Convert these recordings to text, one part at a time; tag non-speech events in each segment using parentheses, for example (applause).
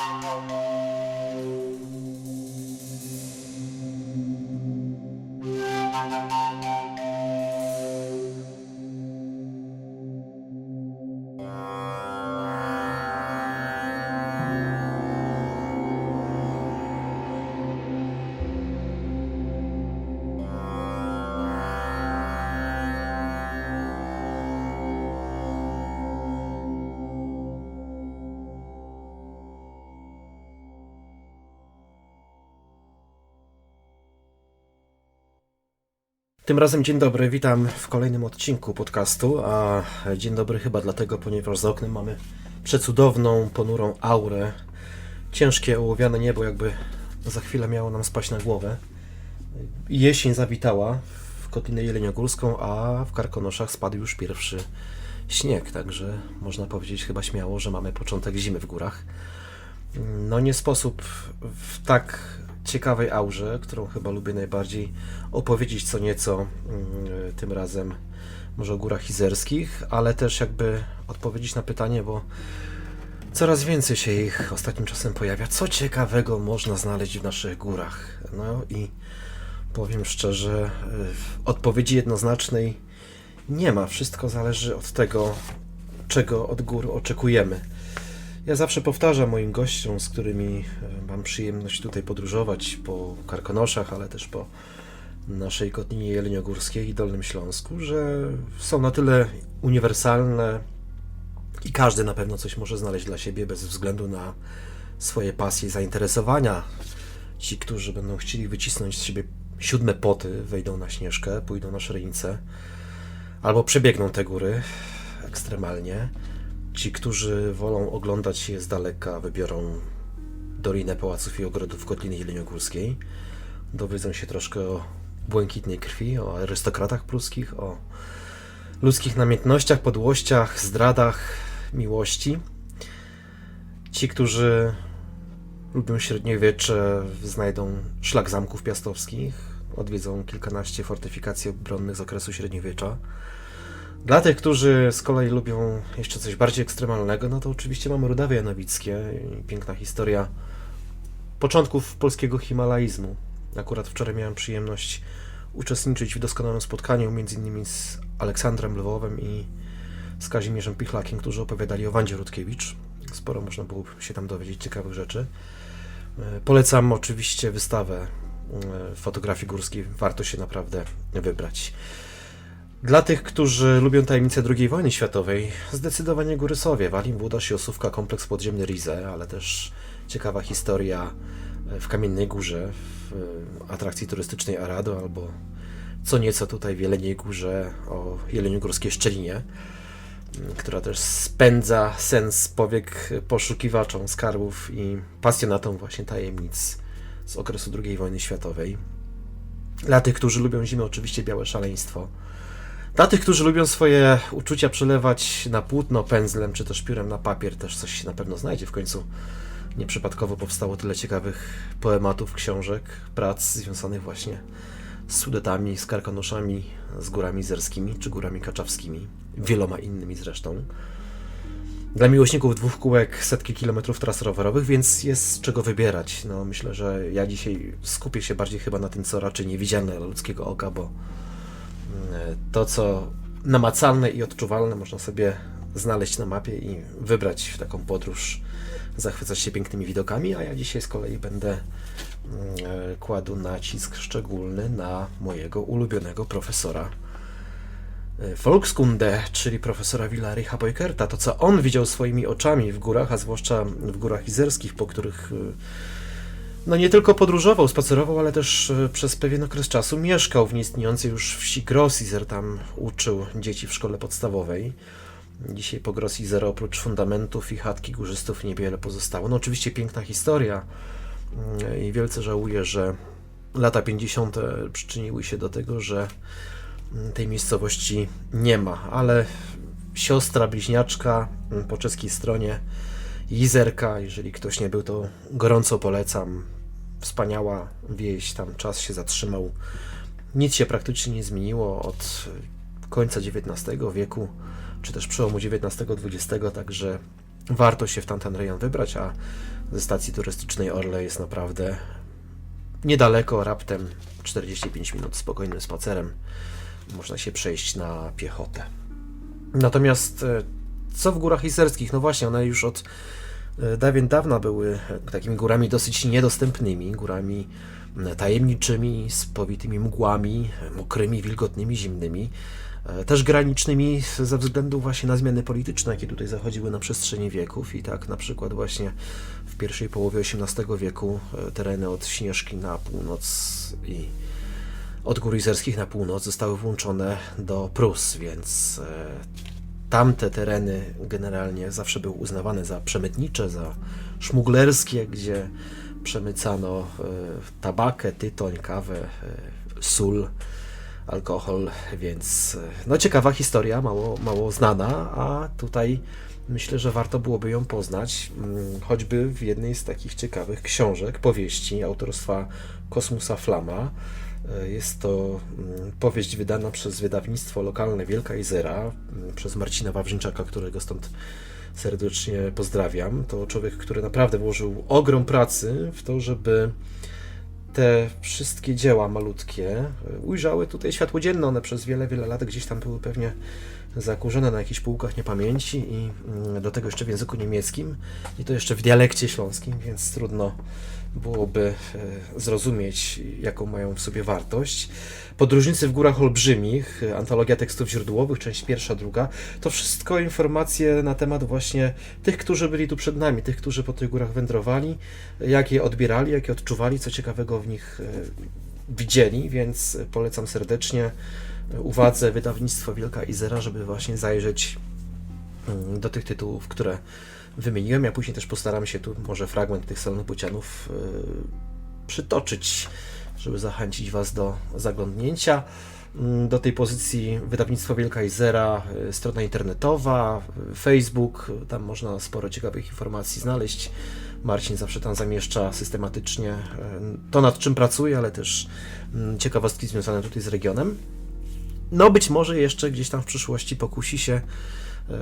Música Tym razem dzień dobry, witam w kolejnym odcinku podcastu, a dzień dobry chyba dlatego, ponieważ za oknem mamy przecudowną, ponurą aurę, ciężkie ołowiane niebo, jakby za chwilę miało nam spaść na głowę. Jesień zawitała w Kotlinę Jeleniogórską, a w Karkonoszach spadł już pierwszy śnieg, także można powiedzieć chyba śmiało, że mamy początek zimy w górach. No nie sposób w tak ciekawej aurze, którą chyba lubię najbardziej, opowiedzieć co nieco mm, tym razem może o górach izerskich, ale też jakby odpowiedzieć na pytanie, bo coraz więcej się ich ostatnim czasem pojawia. Co ciekawego można znaleźć w naszych górach? No i powiem szczerze, y, odpowiedzi jednoznacznej nie ma. Wszystko zależy od tego, czego od gór oczekujemy. Ja zawsze powtarzam moim gościom, z którymi e, mam przyjemność tutaj podróżować po Karkonoszach, ale też po naszej Kotlinie Jeleniogórskiej i Dolnym Śląsku, że są na tyle uniwersalne i każdy na pewno coś może znaleźć dla siebie bez względu na swoje pasje i zainteresowania. Ci, którzy będą chcieli wycisnąć z siebie siódme poty, wejdą na Śnieżkę, pójdą na Szrenicę albo przebiegną te góry ekstremalnie. Ci, którzy wolą oglądać je z daleka, wybiorą Dolinę Pałaców i Ogrodów Kotliny Jeleniogórskiej. Dowiedzą się troszkę o błękitnej krwi, o arystokratach pruskich, o ludzkich namiętnościach, podłościach, zdradach, miłości. Ci, którzy lubią średniowiecze, znajdą szlak zamków piastowskich, odwiedzą kilkanaście fortyfikacji obronnych z okresu średniowiecza. Dla tych, którzy z kolei lubią jeszcze coś bardziej ekstremalnego, no to oczywiście mamy Rudawie Janowickie i piękna historia początków polskiego himalaizmu. Akurat wczoraj miałem przyjemność uczestniczyć w doskonałym spotkaniu innymi z Aleksandrem Lwowem i z Kazimierzem Pichlakiem, którzy opowiadali o Wandzie Rutkiewicz. Sporo można było się tam dowiedzieć ciekawych rzeczy. E, Polecam oczywiście wystawę e, fotografii górskiej. Warto się naprawdę wybrać. Dla tych, którzy lubią tajemnice II wojny światowej, zdecydowanie Góry Sowie, Walim, Włodarz, Osówka, kompleks podziemny Rize, ale też ciekawa historia w Kamiennej Górze, w e, atrakcji turystycznej Arado, albo co nieco tutaj w Jeleniej Górze o Jeleniogórskiej Szczelinie, która też spędza sens powiek poszukiwaczom skarbów i pasjonatom właśnie tajemnic z okresu II wojny światowej. Dla tych, którzy lubią zimę, oczywiście białe szaleństwo. Dla tych, którzy lubią swoje uczucia przelewać na płótno pędzlem, czy też piórem na papier, też coś się na pewno znajdzie. W końcu nieprzypadkowo powstało tyle ciekawych poematów, książek, prac związanych właśnie z Sudetami, z Karkonoszami, z górami zerskimi, czy górami kaczawskimi, wieloma innymi zresztą. Dla miłośników dwóch kółek setki kilometrów tras rowerowych, więc jest z czego wybierać. No, myślę, że ja dzisiaj skupię się bardziej chyba na tym, co raczej niewidzialne dla ludzkiego oka, bo to, co namacalne i odczuwalne, można sobie znaleźć na mapie i wybrać w taką podróż, zachwycać się pięknymi widokami, a ja dzisiaj z kolei będę mm, e, kładł nacisk szczególny na mojego ulubionego profesora e, Volkskunde, czyli profesora Willaricha Boykerta. To, co on widział swoimi oczami w górach, a zwłaszcza w górach izerskich, po których no nie tylko podróżował, spacerował, ale też e, przez pewien okres czasu mieszkał w nieistniejącej już wsi Grossizer, tam uczył dzieci w szkole podstawowej. Dzisiaj po Grossizer oprócz fundamentów i chatki górzystów niewiele pozostało. No oczywiście piękna historia mm, i wielce żałuję, że lata 50. przyczyniły się do tego, że mm, tej miejscowości nie ma, ale siostra bliźniaczka mm, po czeskiej stronie Jizerka, jeżeli ktoś nie był, to gorąco polecam. Wspaniała wieś, tam czas się zatrzymał. Nic się praktycznie nie zmieniło od końca XIX wieku, czy też przełomu XIX-XX, także warto się w tamten rejon wybrać, a ze stacji turystycznej Orle jest naprawdę niedaleko, raptem 45 minut spokojnym spacerem. Można się przejść na piechotę. Natomiast e, co w górach izerskich? No właśnie, one już od e, dawien dawna były e, takimi górami dosyć niedostępnymi, górami tajemniczymi, spowitymi mgłami, e, mokrymi, wilgotnymi, zimnymi, też granicznymi ze względu właśnie na zmiany polityczne, jakie tutaj zachodziły na przestrzeni wieków i tak na przykład właśnie w pierwszej połowie XVIII wieku tereny od Śnieżki na północ i od gór izerskich na północ zostały włączone do Prus, więc tamte tereny generalnie zawsze były uznawane za przemytnicze, za szmuglerskie, gdzie przemycano e, tabakę, tytoń, kawę, e, sól, alkohol, więc e, no ciekawa historia, mało, mało znana, a tutaj myślę, że warto byłoby ją poznać, mm, choćby w jednej z takich ciekawych książek, powieści autorstwa Kosmusa Flama. E, Jest to mm, powieść wydana przez wydawnictwo lokalne Wielka Izera, mm, przez Marcina Wawrzynczaka, którego stąd serdecznie pozdrawiam. To człowiek, który naprawdę włożył ogrom pracy w to, żeby te wszystkie dzieła malutkie e, ujrzały tutaj światło dzienne. One przez wiele, wiele lat gdzieś tam były pewnie zakurzone na jakichś półkach niepamięci i mm, do tego jeszcze w języku niemieckim i to jeszcze w dialekcie śląskim, więc trudno byłoby e, zrozumieć, jaką mają w sobie wartość. Podróżnicy w Górach Olbrzymich, e, antologia tekstów źródłowych, część pierwsza, druga, to wszystko informacje na temat właśnie tych, którzy byli tu przed nami, tych, którzy po tych górach wędrowali, jak je odbierali, jak je odczuwali, co ciekawego w nich e, widzieli, więc polecam serdecznie uwadze wydawnictwo Wielka Izera, żeby właśnie zajrzeć mm, do tych tytułów, które wymieniłem. Ja później też postaram się tu może fragment tych salonów bucianów yy, przytoczyć, żeby zachęcić Was do zaglądnięcia. Mm, Do tej pozycji wydawnictwo Wielka Izera, yy, strona internetowa, yy, Facebook, tam można sporo ciekawych informacji znaleźć. Marcin zawsze tam zamieszcza systematycznie to, nad czym pracuje, ale też mm, ciekawostki związane tutaj z regionem. No, być może jeszcze gdzieś tam w przyszłości pokusi się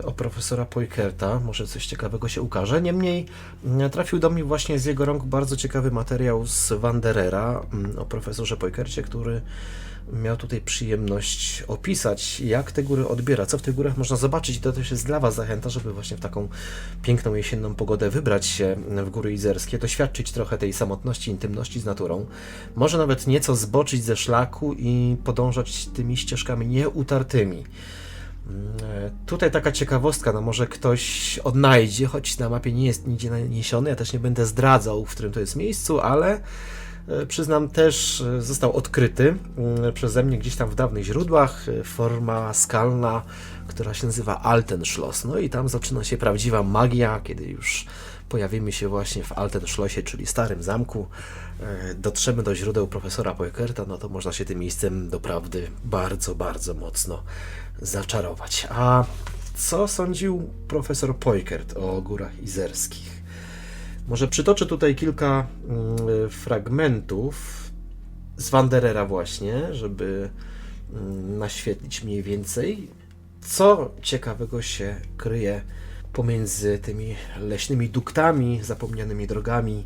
o profesora Poikerta, może coś ciekawego się ukaże. Niemniej mm, trafił do mnie właśnie z jego rąk bardzo ciekawy materiał z Wanderera mm, o profesorze Poikercie, który miał tutaj przyjemność opisać, jak te góry odbiera, co w tych górach można zobaczyć. I to też jest dla Was zachęta, żeby właśnie w taką piękną jesienną pogodę wybrać się w góry izerskie, doświadczyć trochę tej samotności, intymności z naturą. Może nawet nieco zboczyć ze szlaku i podążać tymi ścieżkami nieutartymi. E, Tutaj taka ciekawostka, no może ktoś odnajdzie, choć na mapie nie jest nigdzie naniesiony, ja też nie będę zdradzał, w którym to jest miejscu, ale e, przyznam też e, został odkryty mm, przeze mnie gdzieś tam w dawnych źródłach, forma skalna, która się nazywa Altenschloss. No i tam zaczyna się prawdziwa magia, kiedy już pojawimy się właśnie w Altenschlossie, czyli starym zamku, e, dotrzemy do źródeł profesora Poekerta, no to można się tym miejscem doprawdy bardzo, bardzo mocno zaczarować. A co sądził profesor Poikert o górach izerskich? Może przytoczę tutaj kilka mm, fragmentów z Wanderera właśnie, żeby mm, naświetlić mniej więcej, co ciekawego się kryje pomiędzy tymi leśnymi duktami, zapomnianymi drogami,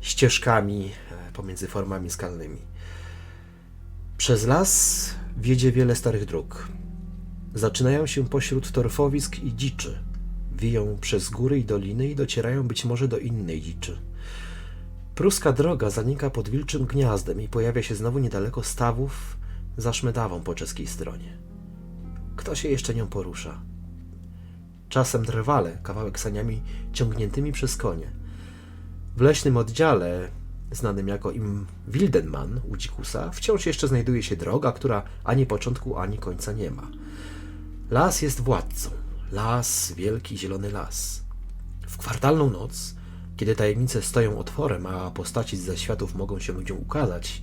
ścieżkami, e, pomiędzy formami skalnymi. Przez las wiedzie wiele starych dróg. Zaczynają się pośród torfowisk i dziczy. Wiją przez góry i doliny i docierają być może do innej dziczy. Pruska droga zanika pod wilczym gniazdem i pojawia się znowu niedaleko stawów za Szmedawą po czeskiej stronie. Kto się jeszcze nią porusza? Czasem drwale, kawałek saniami ciągniętymi przez konie. W leśnym oddziale, znanym jako im Wildenman u dzikusa, wciąż jeszcze znajduje się droga, która ani początku, ani końca nie ma. Las jest władcą. Las, wielki zielony las. W kwartalną noc, kiedy tajemnice stoją otworem, a postaci ze światów mogą się ludziom ukazać,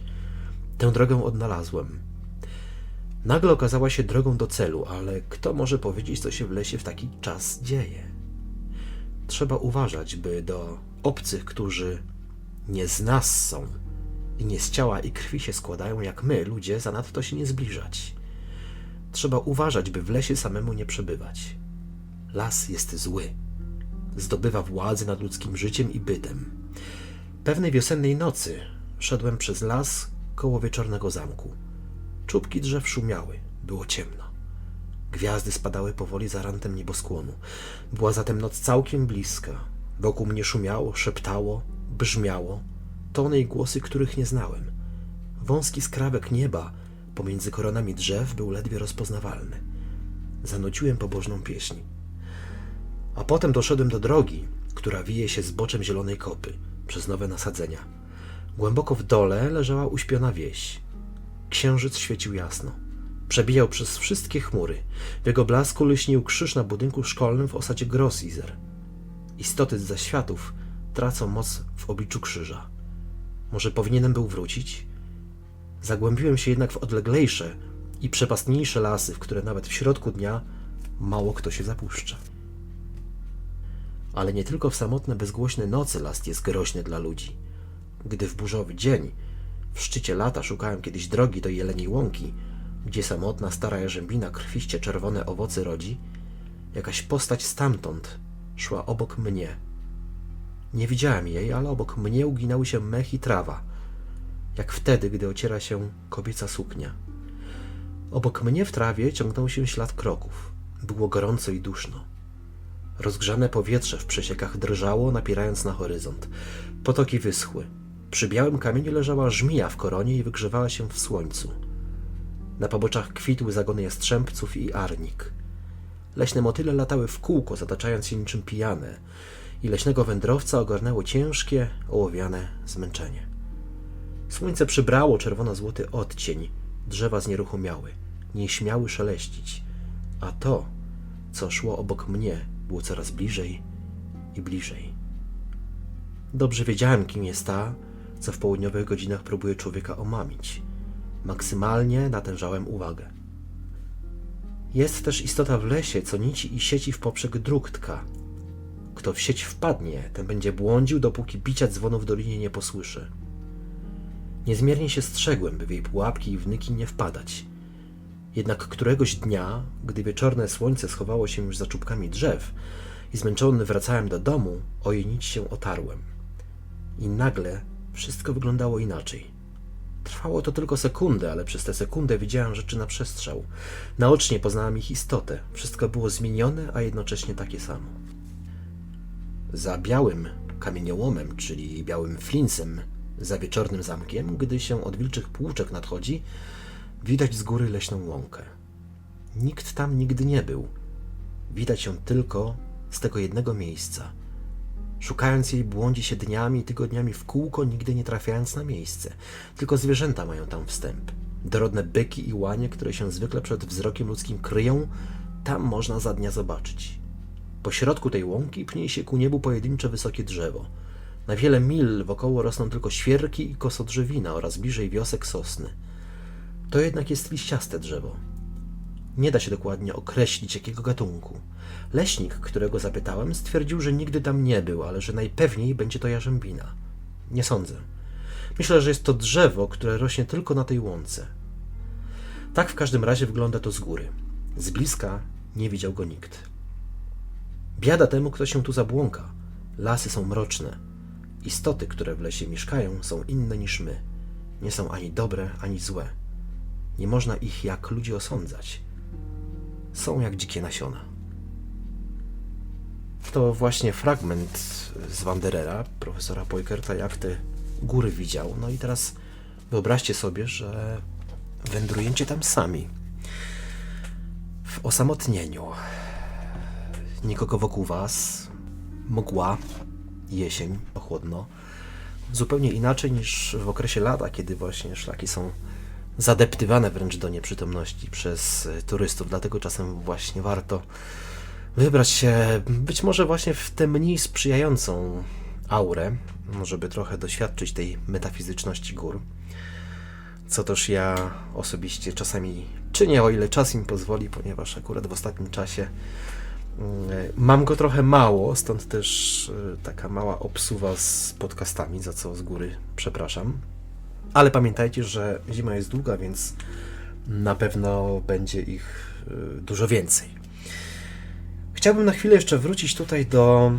tę drogę odnalazłem. Nagle okazała się drogą do celu, ale kto może powiedzieć, co się w lesie w taki czas dzieje? Trzeba uważać, by do obcych, którzy nie z nas są i nie z ciała i krwi się składają jak my, ludzie, zanadto się nie zbliżać. Trzeba uważać, by w lesie samemu nie przebywać. Las jest zły. zdobywa władzę nad ludzkim życiem i bytem. Pewnej wiosennej nocy szedłem przez las koło wieczornego zamku. Czubki drzew szumiały, było ciemno. Gwiazdy spadały powoli za rantem nieboskłonu. Była zatem noc całkiem bliska. Wokół mnie szumiało, szeptało, brzmiało tony i głosy, których nie znałem. Wąski skrawek nieba pomiędzy koronami drzew był ledwie rozpoznawalny. Zanuciłem pobożną pieśń. A potem doszedłem do drogi, która wije się zboczem zielonej kopy przez nowe nasadzenia. Głęboko w dole leżała uśpiona wieś. Księżyc świecił jasno. Przebijał przez wszystkie chmury. W jego blasku lśnił krzyż na budynku szkolnym w osadzie Grossizer. Istoty z zaświatów tracą moc w obliczu krzyża. Może powinienem był wrócić? Zagłębiłem się jednak w odleglejsze i przepastniejsze lasy, w które nawet w środku dnia mało kto się zapuszcza. Ale nie tylko w samotne, bezgłośne nocy las jest groźny dla ludzi. Gdy w burzowy dzień, w szczycie lata szukałem kiedyś drogi do Jeleniej Łąki, gdzie samotna stara jarzębina krwiście czerwone owoce rodzi, jakaś postać stamtąd szła obok mnie. Nie widziałem jej, ale obok mnie uginały się mech i trawa, jak wtedy, gdy ociera się kobieca suknia. Obok mnie w trawie ciągnął się ślad kroków. Było gorąco i duszno. Rozgrzane powietrze w przesiekach drżało, napierając na horyzont. Potoki wyschły. Przy białym kamieniu leżała żmija w koronie i wygrzewała się w słońcu. Na poboczach kwitły zagony jastrzębców i arnik. Leśne motyle latały w kółko, zataczając się niczym pijane, i leśnego wędrowca ogarnęło ciężkie, ołowiane zmęczenie. Słońce przybrało czerwono-złoty odcień, drzewa znieruchomiały, nie śmiały szeleścić, a to, co szło obok mnie, było coraz bliżej i bliżej. Dobrze wiedziałem, kim jest ta, co w południowych godzinach próbuje człowieka omamić. Maksymalnie natężałem uwagę. Jest też istota w lesie, co nici i sieci w poprzek dróg tka. Kto w sieć wpadnie, ten będzie błądził, dopóki bicia dzwonu w dolinie nie posłyszy. Niezmiernie się strzegłem, by w jej pułapki i wnyki nie wpadać. Jednak któregoś dnia, gdy wieczorne słońce schowało się już za czubkami drzew i zmęczony wracałem do domu, o jej nić się otarłem. I nagle wszystko wyglądało inaczej. Trwało to tylko sekundę, ale przez tę sekundę widziałem rzeczy na przestrzał. Naocznie poznałem ich istotę. Wszystko było zmienione, a jednocześnie takie samo. Za białym kamieniołomem, czyli białym flinsem, za wieczornym zamkiem, gdy się od wilczych płuczek nadchodzi, widać z góry leśną łąkę. Nikt tam nigdy nie był. Widać ją tylko z tego jednego miejsca. Szukając jej, błądzi się dniami i tygodniami w kółko, nigdy nie trafiając na miejsce. Tylko zwierzęta mają tam wstęp. Dorodne byki i łanie, które się zwykle przed wzrokiem ludzkim kryją, tam można za dnia zobaczyć. Po środku tej łąki pnie się ku niebu pojedyncze wysokie drzewo. Na wiele mil wokoło rosną tylko świerki i kosodrzewina oraz bliżej wiosek sosny. To jednak jest liściaste drzewo. Nie da się dokładnie określić jakiego gatunku. Leśnik, którego zapytałem, stwierdził, że nigdy tam nie był, ale że najpewniej będzie to jarzębina. Nie sądzę. Myślę, że jest to drzewo, które rośnie tylko na tej łące. Tak w każdym razie wygląda to z góry. Z bliska nie widział go nikt. Biada temu, kto się tu zabłąka. Lasy są mroczne. Istoty, które w lesie mieszkają, są inne niż my. Nie są ani dobre, ani złe. Nie można ich jak ludzi osądzać. Są jak dzikie nasiona. To właśnie fragment z Wanderera, profesora Poikerta, jak te góry widział. No i teraz wyobraźcie sobie, że wędrujecie tam sami. W osamotnieniu. Nikogo wokół was. Mgła. Jesień. Chłodno. Zupełnie inaczej niż w okresie lata, kiedy właśnie szlaki są zadeptywane wręcz do nieprzytomności przez y, turystów. Dlatego czasem właśnie warto wybrać się być może właśnie w tę mniej sprzyjającą aurę, żeby trochę doświadczyć tej metafizyczności gór. Co też ja osobiście czasami czynię, o ile czas mi pozwoli, ponieważ akurat w ostatnim czasie y, mam go trochę mało, stąd też y, taka mała obsuwa z podcastami, za co z góry przepraszam. Ale pamiętajcie, że zima jest długa, więc na pewno będzie ich y, dużo więcej. Chciałbym na chwilę jeszcze wrócić tutaj do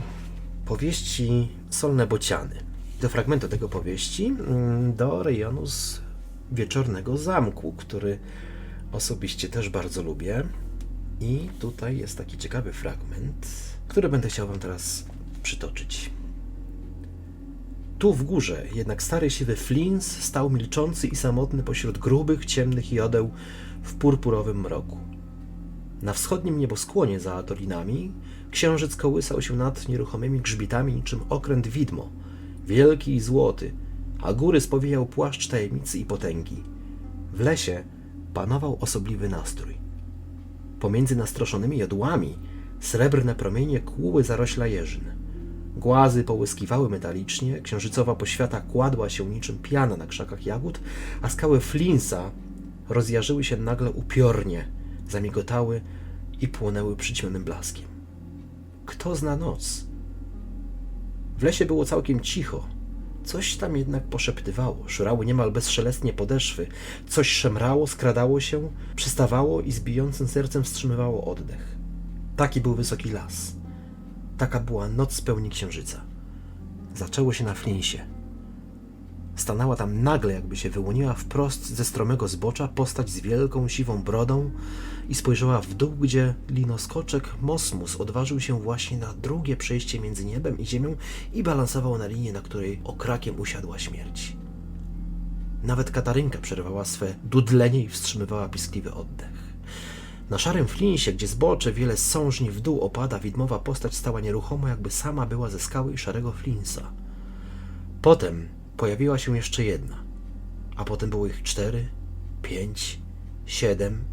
powieści Solne Bociany. Do fragmentu tego powieści mm, do rejonu z Wieczornego Zamku, który osobiście też bardzo lubię. I tutaj jest taki ciekawy fragment, który będę chciał Wam teraz przytoczyć. Tu w górze jednak stary siwy Flins stał milczący i samotny pośród grubych, ciemnych jodeł w purpurowym mroku. Na wschodnim nieboskłonie za dolinami księżyc kołysał się nad nieruchomymi grzbietami niczym okręt widmo, wielki i złoty, a góry spowijał płaszcz tajemnicy i potęgi. W lesie panował osobliwy nastrój. Pomiędzy nastroszonymi jodłami srebrne promienie kłuły zarośla jeżyn. Głazy połyskiwały metalicznie, księżycowa poświata kładła się niczym piana na krzakach jagód, a skały Flinsa rozjarzyły się nagle upiornie, zamigotały i płonęły przyćmionym blaskiem. Kto zna noc? W lesie było całkiem cicho. Coś tam jednak poszeptywało, szurały niemal bezszelestnie podeszwy, coś szemrało, skradało się, przystawało i z bijącym sercem wstrzymywało oddech. Taki był wysoki las. Taka była noc pełni księżyca. Zaczęło się na flinsie. Stanęła tam nagle, jakby się wyłoniła wprost ze stromego zbocza postać z wielką, siwą brodą i spojrzała w dół, gdzie linoskoczek Mosmus odważył się właśnie na drugie przejście między niebem i ziemią i balansował na linii, na której okrakiem usiadła śmierć. Nawet Katarynka przerwała swe dudlenie i wstrzymywała piskliwy oddech. Na szarym flinsie, gdzie zbocze wiele sążni w dół opada, widmowa postać stała nieruchomo, jakby sama była ze skały i szarego flinsa. Potem pojawiła się jeszcze jedna, a potem było ich cztery, pięć, siedem,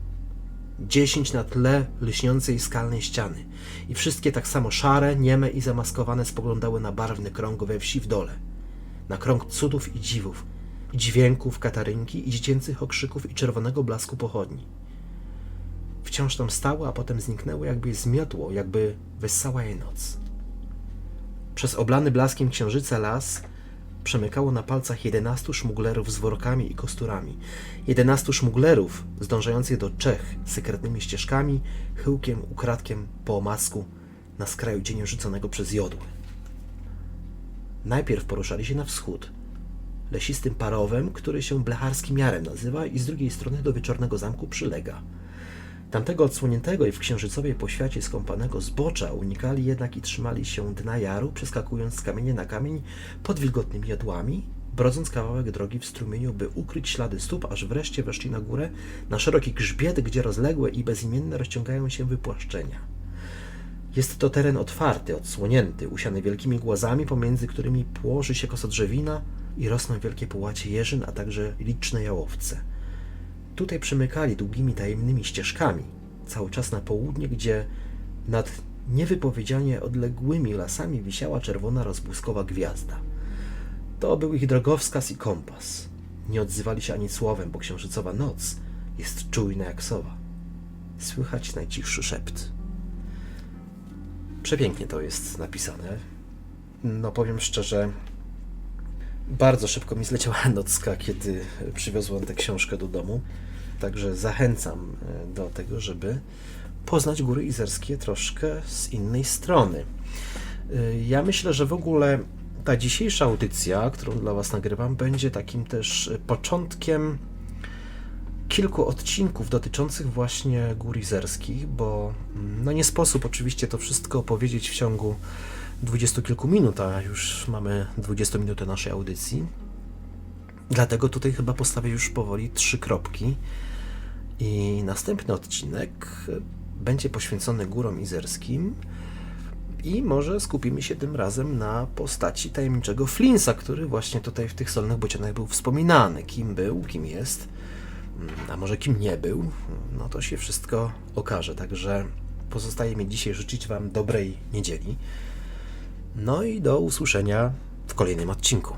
dziesięć na tle lśniącej skalnej ściany i wszystkie tak samo szare, nieme i zamaskowane spoglądały na barwny krąg we wsi w dole, na krąg cudów i dziwów, dźwięków Katarynki i dziecięcych okrzyków i czerwonego blasku pochodni. Wciąż tam stały, a potem zniknęły, jakby je zmiotło, jakby wessała je noc. Przez oblany blaskiem księżyca las przemykało na palcach jedenastu szmuglerów z workami i kosturami. Jedenastu szmuglerów zdążających do Czech sekretnymi ścieżkami, chyłkiem, ukradkiem, po omasku, na skraju cieniu rzuconego przez jodły. Najpierw poruszali się na wschód, lesistym parowem, który się blecharskim jarem nazywa i z drugiej strony do wieczornego zamku przylega. Tamtego odsłoniętego i w księżycowej poświacie skąpanego zbocza unikali jednak i trzymali się dna jaru, przeskakując z kamienia na kamień pod wilgotnymi jodłami, brodząc kawałek drogi w strumieniu, by ukryć ślady stóp, aż wreszcie weszli na górę, na szeroki grzbiet, gdzie rozległe i bezimienne rozciągają się wypłaszczenia. Jest to teren otwarty, odsłonięty, usiany wielkimi głazami, pomiędzy którymi płoży się kosodrzewina i rosną wielkie połacie jeżyn, a także liczne jałowce. Tutaj przemykali długimi, tajemnymi ścieżkami, cały czas na południe, gdzie nad niewypowiedzianie odległymi lasami wisiała czerwona rozbłyskowa gwiazda. To był ich drogowskaz i kompas. Nie odzywali się ani słowem, bo księżycowa noc jest czujna jak sowa. Słychać najcichszy szept. Przepięknie to jest napisane. No powiem szczerze, bardzo szybko mi zleciała (laughs) nocka, kiedy przywiozłem tę książkę do domu. Także zachęcam e, do tego, żeby poznać góry izerskie troszkę z innej strony. E, Ja myślę, że w ogóle ta dzisiejsza audycja, którą dla Was nagrywam, będzie takim też początkiem kilku odcinków dotyczących właśnie gór izerskich, bo mm, no nie sposób oczywiście to wszystko opowiedzieć w ciągu dwudziestu kilku minut, a już mamy 20 minutę naszej audycji. Dlatego tutaj chyba postawię już powoli trzy kropki i następny odcinek będzie poświęcony górom izerskim i może skupimy się tym razem na postaci tajemniczego Flinsa, który właśnie tutaj w tych solnych bocianach był wspominany. Kim był, kim jest, a może kim nie był, no to się wszystko okaże. Także pozostaje mi dzisiaj życzyć Wam dobrej niedzieli. No i do usłyszenia w kolejnym odcinku.